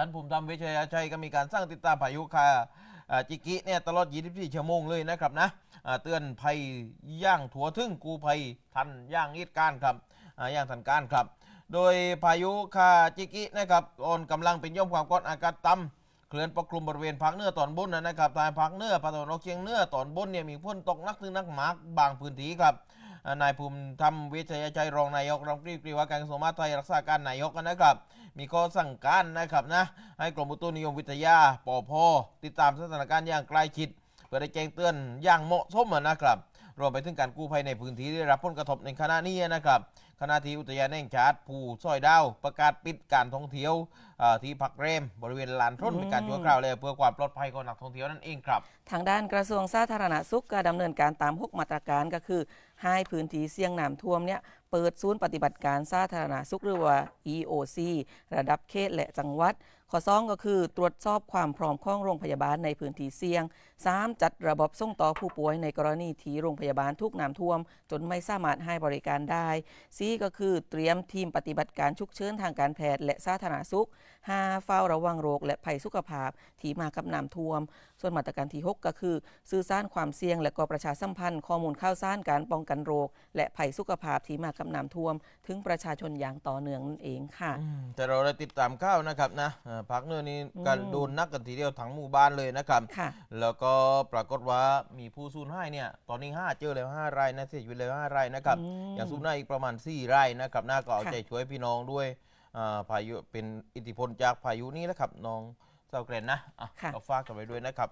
ท่านภูมิธรรมวิชยชัยก็มีการสร้างติดตามพายุคาจิกิเนี่ยตลอด 24 ชั่วโมงเลยนะครับนะเตือนภัยย่างถัวถึงกูภัยทันย่างเหตุการครับย่างทันการครับ โดยพายุคาจิกินะครับอ่อนกำลังเป็นย่อมความกดอากาศต่ำเคลื่อนปกคลุมบริเวณภาคเหนือตอนบนนะครับทางภาคเหนือภาคตะวันออกเฉียงเหนือตอนบนเนี่ยมีฝนตกนักถึงนักมากบางพื้นที่ครับ นายภูมิธรรมวิทยาชัยรองนายกรัฐมนตรีกรีว่าการกระทรวงมหาดไทยรักษาการนายกนะครับ มีข้อสั่งการนะครับนะให้กรมอุตุนิยมวิทยาปอพติดตามสถานการณ์อย่างใกล้ชิด เพื่อได้แจ้งเตือนอย่างเหมาะสมนะครับรวมไปถึงการกู้ภัยในพื้นที่ที่ได้รับผลกระทบในขณะนี้นะครับขณะที่อุทยานแห่งชาติภูซอยดาว ประกาศปิดการท่องเที่ยวอ่าที่พักแรม บริเวณลานทนเป็นการชั่วคราวเลย เพื่อความปลอดภัยของนักท่องเที่ยวนั่นเองครับ ทางด้านกระทรวงสาธารณสุขก็ดำเนินการตาม6มาตรการก็คือ ให้พื้นที่เสี่ยงน้ำท่วมเนี่ยเปิดศูนย์ปฏิบัติการสาธารณสุขหรือว่า EOC ระดับเขตและจังหวัด ข้อ2ก็คือตรวจสอบความพร้อมของโรงพยาบาลในพื้นที่เสี่ยง 3. จัดระบบส่งต่อผู้ป่วยในกรณีที่โรงพยาบาลทุกน้ำท่วม จนไม่สามารถให้บริการได้ 4. ก็คือเตรียมทีมปฏิบัติการฉุกเฉินทางการแพทย์และสาธารณสุข 5. เฝ้าระวังโรคและภัยสุขภาพที่มากับน้ำท่วม ส่วนมาตรการที่ 6 ก็คือ สื่อสารความเสี่ยงและก็ประชาสัมพันธ์ข้อมูลข่าวสารการป้องกันโรค และภัยสุขภาพที่มากับน้ำท่วม ถึงประชาชนอย่างต่อเนื่องนั่นเองค่ะอืมแต่เราได้ติดตามข้าวนะครับนะเอ่อภาคเหนือนี้การโดนนักกันทีเดียวทั้งหมู่บ้านเลยนะครับค่ะแล้วก็ปรากฏว่ามีผู้สูญหายเนี่ยตอนนี้ 5 เจอแล้ว5รายนะเสียชีวิตแล้ว5รายนะครับอืมอย่างสูญหายอีกประมาณ 4 รายนะครับน่าก็เอาค่ะใจช่วยพี่น้องด้วยอ่าพายุเป็นอิทธิพลจากพายุนี้แหละครับน้องเจ้าเกรนนะอะค่ะก็ฝากกันไว้ด้วยนะครับ